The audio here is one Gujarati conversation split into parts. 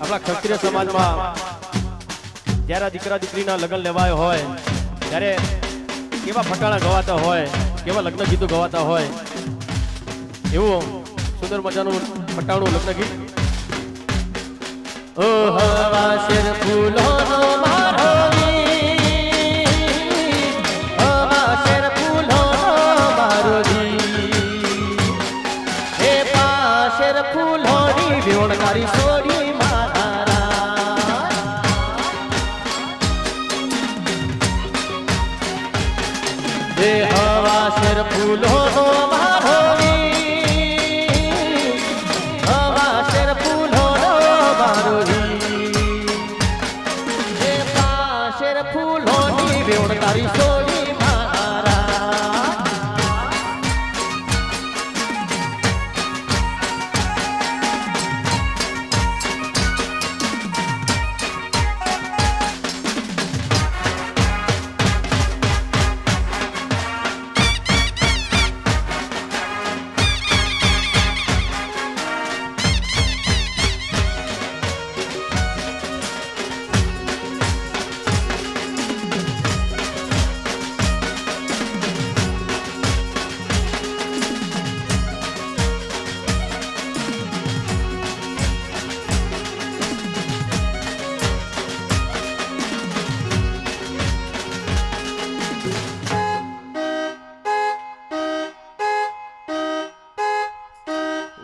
આપણા ક્ષત્રિય સમાજમાં જ્યારે દીકરા દીકરીના લગ્ન લેવાય હોય, ત્યારે કેવા ફટાણા ગવાતા હોય, કેવા લગ્ન ગીતો ગવાતા હોય, એવું સુંદર મજાનું ફટાણું લગ્ન ગીત. ઓ હવા શેર શેર ફૂલોનો મારો ગીત. હે શેર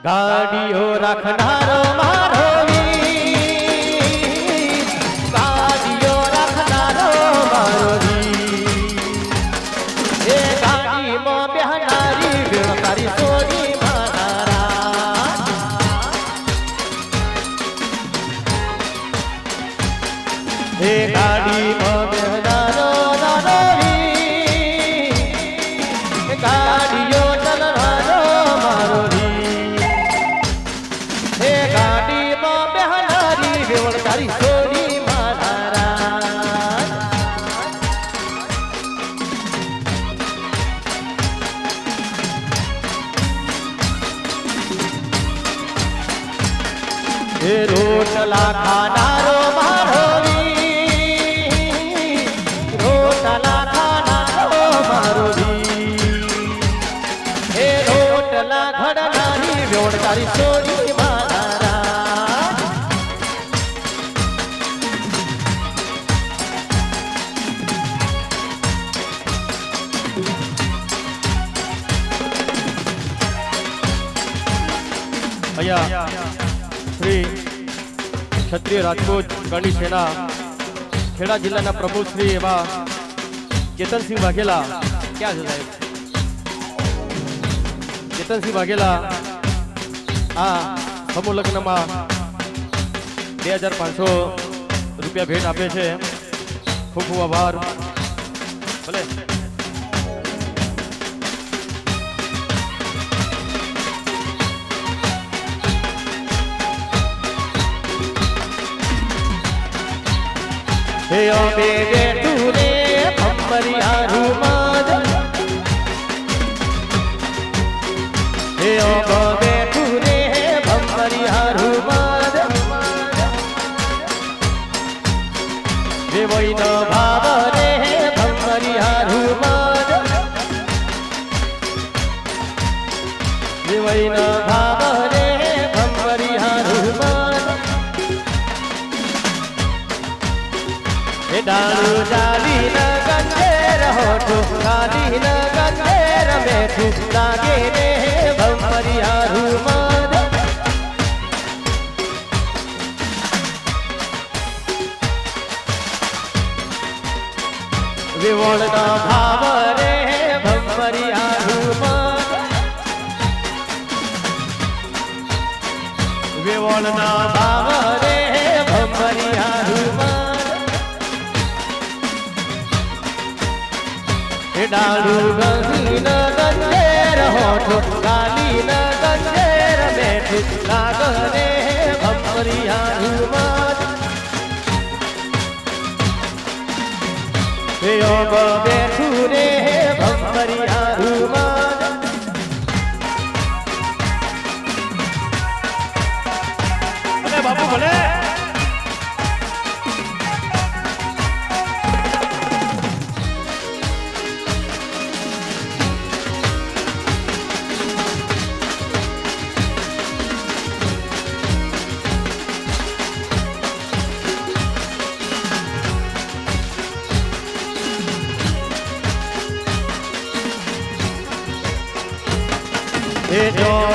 ગાડીઓ રાખનારો મારો. ગાડીઓ રાખનારો મારો. એ ગાડીમાં બેહનારી વેણકારી સોની મારા હે ગાડીમાં વેવણકારી સોની મારા હે રોટલા ખાનારો મારો. રોટલા ખાનારો. હે રોટલા ઘડનારી વેવણકારી સોની અહીંયા શ્રી ક્ષત્રિય રાજપૂત ગણી સેના, ખેડા જિલ્લાના પ્રમુખ શ્રી એવા ચેતનસિંહ વાઘેલા ક્યાં છે સાહેબ? ચેતનસિંહ વાઘેલા આ સમૂહ લગ્નમાં બે હજાર પાંચસો રૂપિયા ભેટ આપે છે. ખૂબ ખૂબ આભાર. ભલે. હે અમે બેઠું રે ભમરિયા રૂમાદ હે અમે બેઠું રે ભમરિયા રૂમાદ હે વૈન ભાવ રે ભમરિયા રૂમાદ હે વૈન હે ડાળુ જાલી ન ગંજે રહો છો ગાલી ન ગંજે રમે છું લાગે રે ભમરિયા રૂમાદ વિવળના ભાવ રે ભમરિયા રૂમાદ વિવળના ભાવ ડાળુ ગંગી ન ગંજે રહો છો ગાલી ન ગંજે રમે છું લાગ રે ભમરિયા ઓબ બેઠું રે ભમરિયા એ જો